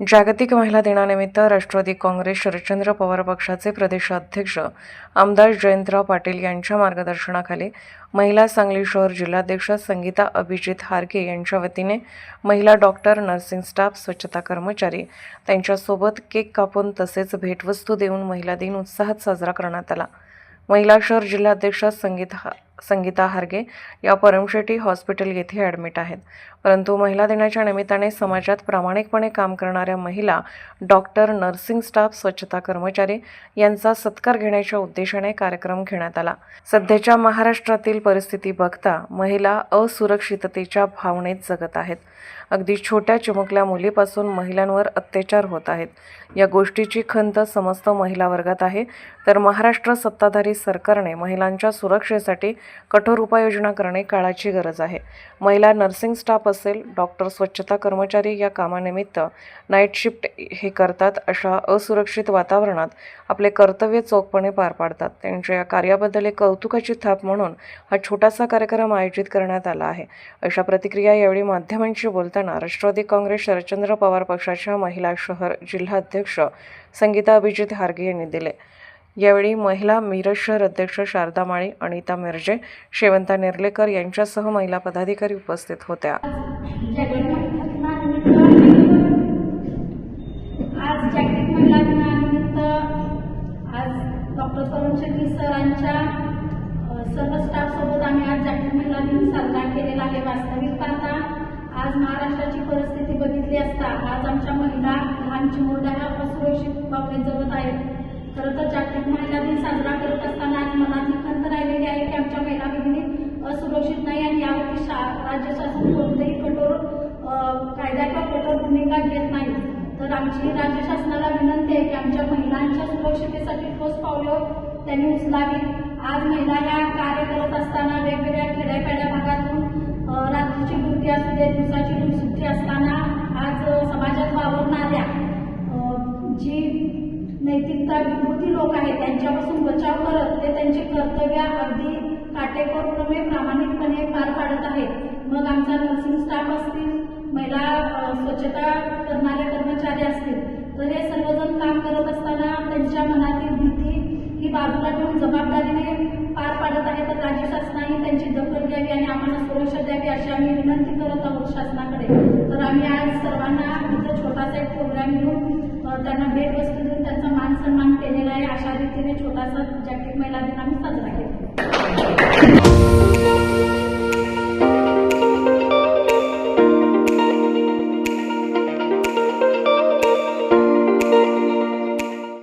जागतिक महिला दिनानिमित्त राष्ट्रवादी काँग्रेस शरदचंद्र पवार पक्षाचे प्रदेशाध्यक्ष आमदार जयंतराव पाटील यांच्या मार्गदर्शनाखाली महिला सांगली शहर जिल्हाध्यक्ष संगीता अभिजित हारके यांच्या वतीने महिला डॉक्टर नर्सिंग स्टाफ स्वच्छता कर्मचारी त्यांच्यासोबत केक कापून तसेच भेटवस्तू देऊन महिला दिन उत्साहात साजरा करण्यात आला. महिला शहर जिल्हाध्यक्ष संगीत हा संगीता हारगे या परमशेटी हॉस्पिटल येथे ॲडमिट आहेत. परंतु महिला दिनाच्या निमित्ताने समाजात प्रामाणिकपणे काम करणाऱ्या महिला डॉक्टर नर्सिंग स्टाफ स्वच्छता कर्मचारी यांचा सत्कार घेण्याच्या उद्देशाने कार्यक्रम घेण्यात आला. सध्याच्या महाराष्ट्रातील परिस्थिती बघता महिला असुरक्षिततेच्या भावनेत जगत आहेत. अगदी छोट्या चिमुकल्या मुलीपासून महिलांवर अत्याचार होत आहेत. या गोष्टीची खंत समस्त महिला वर्गात आहे. तर महाराष्ट्र सत्ताधारी सरकारने महिलांच्या सुरक्षेसाठी कठोर उपाययोजना करणे काळाची गरज आहे. महिला नर्सिंग स्टाफ असेल डॉक्टर स्वच्छता कर्मचारी या कामानिमित्त नाईट शिफ्ट हे करतात. अशा असुरक्षित वातावरणात आपले कर्तव्य चोखपणे पार पाडतात. त्यांच्या या कार्याबद्दल एक कौतुकाची थाप म्हणून हा छोटासा कार्यक्रम आयोजित करण्यात आला आहे. अशा प्रतिक्रिया यावेळी माध्यमांशी बोलताना राष्ट्रवादी काँग्रेस शरदचंद्र पवार पक्षाच्या महिला शहर जिल्हाध्यक्ष संगीता अभिजित हार्गे यांनी दिले. यावेळी महिला मिरज शहर अध्यक्ष शारदा माळी अनिता मिरजे शेवंता नेर्लेकर यांच्यासह महिला पदाधिकारी उपस्थित होत्या. आज जागतिक महिला दिनानिमित्त आज डॉक्टर तरुण शेट्टी सरांच्या सर्व स्टाफ सोबत आम्ही आज जागतिक महिला दिन साजरा केलेला आहे वास्तविक पाहता. आज महाराष्ट्राची परिस्थिती बघितली असता आज आमच्या महिला लहान चिमुरड्या असुरक्षित बाबतीत जगत आहेत. खरं तर जागतिक महिला दिन साजरा करत असताना आज मनात ही खंत राहिलेली आहे की आमच्या महिला भगिनी असुरक्षित नाही आणि यावरती शा राज्य शासन कोणतेही कठोर कायदा किंवा कठोर भूमिका घेत नाही. तर आमची राज्य शासनाला विनंती आहे की आमच्या महिलांच्या सुरक्षितेसाठी ठोस पावलं हो, त्यांनी उचलावी आज महिला या कार्य करत असताना नैतिकता विकृती लोक आहेत त्यांच्यापासून बचाव करत ते त्यांचे कर्तव्य अगदी काटेकोरपणे प्रामाणिकपणे पार पाडत आहेत. मग आमचा नर्सिंग स्टाफ असतील महिला स्वच्छता करणारे कर्मचारी असतील तर हे सर्वजण काम करत असताना त्यांच्या मनातील भीती ही बाजूला ठेवून जबाबदारीने पार पाडत आहे तर राज्य शासनाने त्यांची दखल घ्यावी आणि आम्हाला सुरक्षा द्यावी अशी आम्ही विनंती करत आहोत शासनाकडे. तर आम्ही आज सर्वांना इथं छोटासा एक प्रोग्राम घेऊन त्यांना भेटवस्तू देऊन त्यांचा मान सन्मान केलेला आहे छोटासा जागतिक महिला दिन